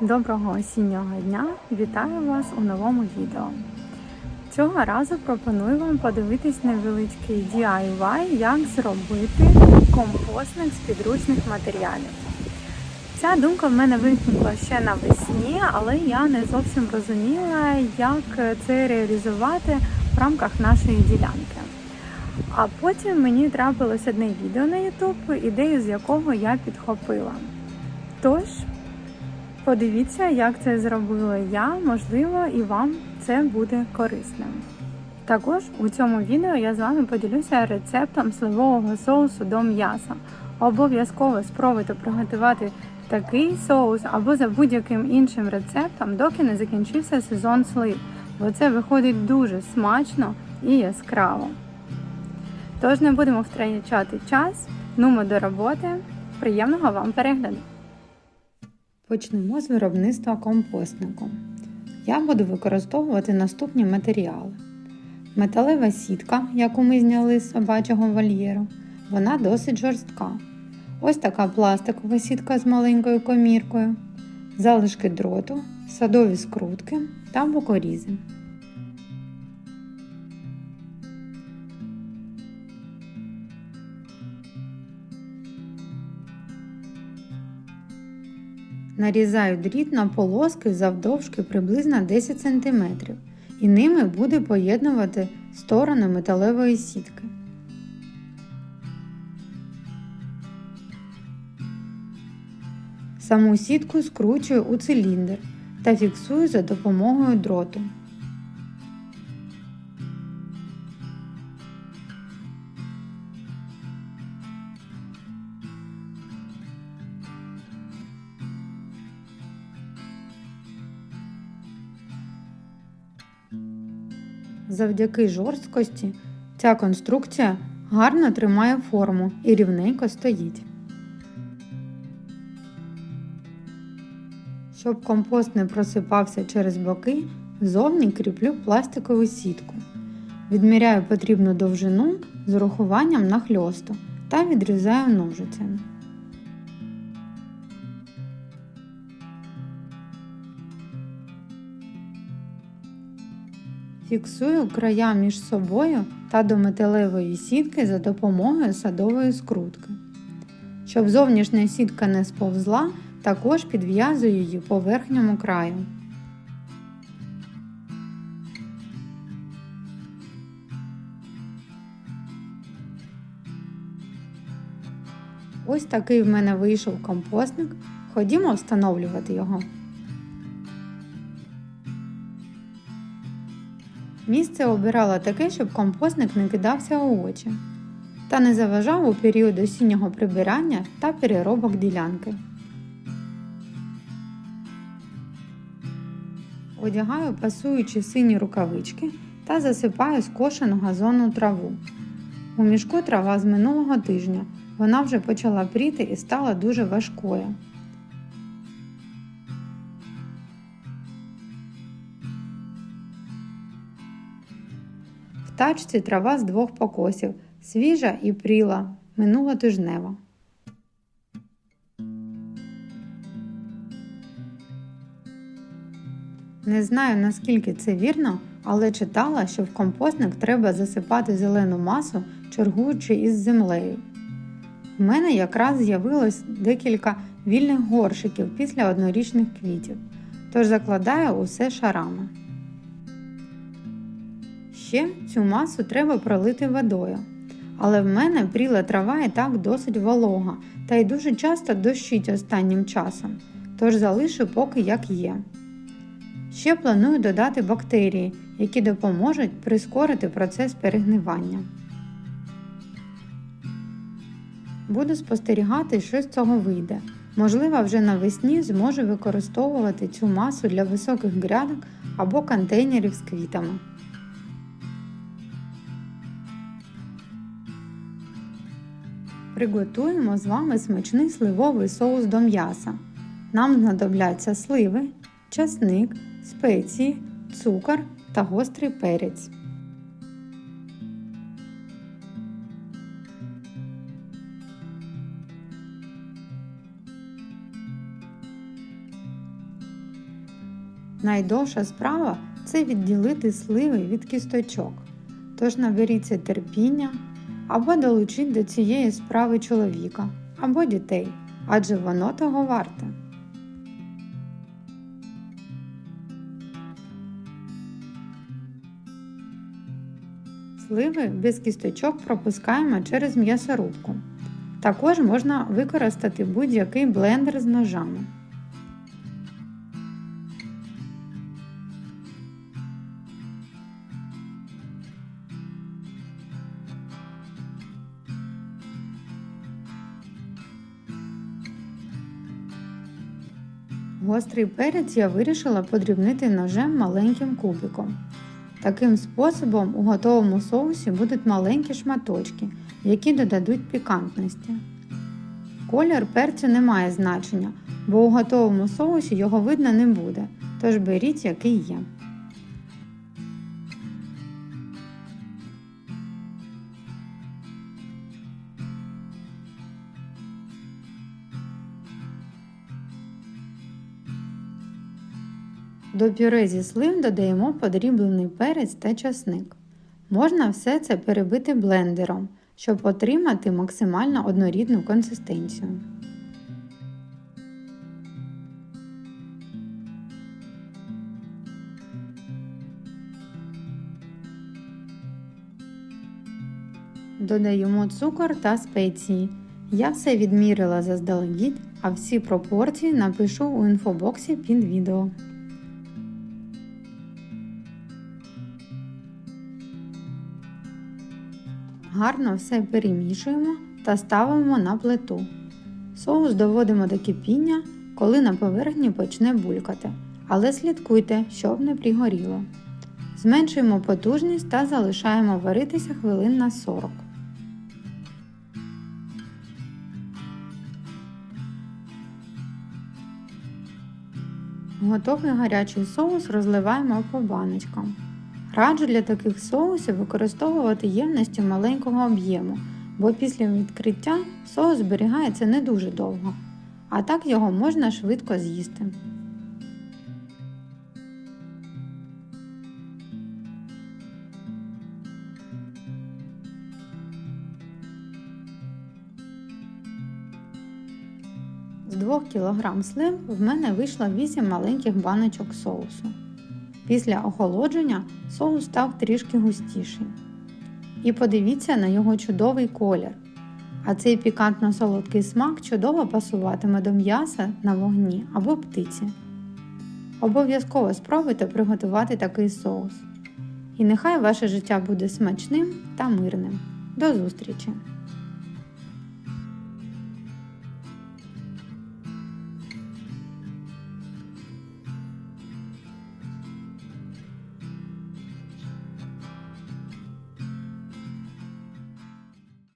Доброго осіннього дня! Вітаю вас у новому відео. Цього разу пропоную вам подивитись невеличкий DIY, як зробити компостник з підручних матеріалів. Ця думка в мене виникла ще навесні, але я не зовсім розуміла, як це реалізувати в рамках нашої ділянки. А потім мені трапилось одне відео на YouTube, ідею з якого я підхопила. Тож, Подивіться, як це зробила я, можливо, і вам це буде корисним. Також у цьому відео я з вами поділюся рецептом сливового соусу до м'яса. Обов'язково спробуйте приготувати такий соус або за будь-яким іншим рецептом, доки не закінчився сезон слив, бо це виходить дуже смачно і яскраво. Тож не будемо втрачати час, нумо до роботи. Приємного вам перегляду! Почнемо з виробництва компостнику. Я буду використовувати наступні матеріали: металева сітка, яку ми зняли з собачого вольєру, вона досить жорстка. Ось така пластикова сітка з маленькою коміркою, залишки дроту, садові скрутки та бокорізи. Нарізаю дріт на полоски завдовжки приблизно 10 см і ними буде поєднувати сторони металевої сітки. Саму сітку скручую у циліндр та фіксую за допомогою дроту. Завдяки жорсткості ця конструкція гарно тримає форму і рівненько стоїть. Щоб компост не просипався через боки, зовні кріплю пластикову сітку. Відміряю потрібну довжину з урахуванням нахльосту та відрізаю ножицями. Фіксую края між собою та до металевої сітки за допомогою садової скрутки. Щоб зовнішня сітка не сповзла, також підв'язую її по верхньому краю. Ось такий в мене вийшов компостник. Ходімо встановлювати його. Місце обирала таке, щоб компостник не кидався у очі та не заважав у період осіннього прибирання та переробок ділянки. Одягаю пасуючі сині рукавички та засипаю скошену газонну траву. У мішку трава з минулого тижня. Вона вже почала пріти і стала дуже важкою. Тачці трава з двох покосів, свіжа і пріла, минулотижнева. Не знаю наскільки це вірно, але читала, що в компостник треба засипати зелену масу, чергуючи із землею. У мене якраз з'явилось декілька вільних горшиків після однорічних квітів, тож закладаю усе шарами. Ще цю масу треба пролити водою. Але в мене пріла трава і так досить волога та й дуже часто дощить останнім часом, тож залишу поки як є. Ще планую додати бактерії, які допоможуть прискорити процес перегнивання. Буду спостерігати, що з цього вийде. Можливо, вже навесні зможу використовувати цю масу для високих грядок або контейнерів з квітами. Приготуємо з вами смачний сливовий соус до м'яса. Нам знадобляться сливи, часник, спеції, цукор та гострий перець. Найдовша справа це відділити сливи від кісточок. Тож наберіться терпіння або долучіть до цієї справи чоловіка або дітей, адже воно того варте. Сливи без кісточок пропускаємо через м'ясорубку. Також можна використати будь-який блендер з ножами. Гострий перець я вирішила подрібнити ножем маленьким кубиком. Таким способом у готовому соусі будуть маленькі шматочки, які додадуть пікантності. Колір перцю не має значення, бо у готовому соусі його видно не буде, тож беріть який є. До пюре зі слив додаємо подріблений перець та часник. Можна все це перебити блендером, щоб отримати максимально однорідну консистенцію. Додаємо цукор та спеції. Я все відмірила заздалегідь, а всі пропорції напишу у інфобоксі під відео. Гарно все перемішуємо та ставимо на плиту. Соус доводимо до кипіння, коли на поверхні почне булькати, але слідкуйте, щоб не пригоріло. Зменшуємо потужність та залишаємо варитися хвилин на 40. Готовий гарячий соус розливаємо по баночкам. Раджу для таких соусів використовувати ємності маленького об'єму, бо після відкриття соус зберігається не дуже довго, а так його можна швидко з'їсти. З 2 кг слив в мене вийшло 8 маленьких баночок соусу. Після охолодження соус став трішки густіший. І подивіться на його чудовий колір. А цей пікантно-солодкий смак чудово пасуватиме до м'яса на вогні або птиці. Обов'язково спробуйте приготувати такий соус. І нехай ваше життя буде смачним та мирним. До зустрічі!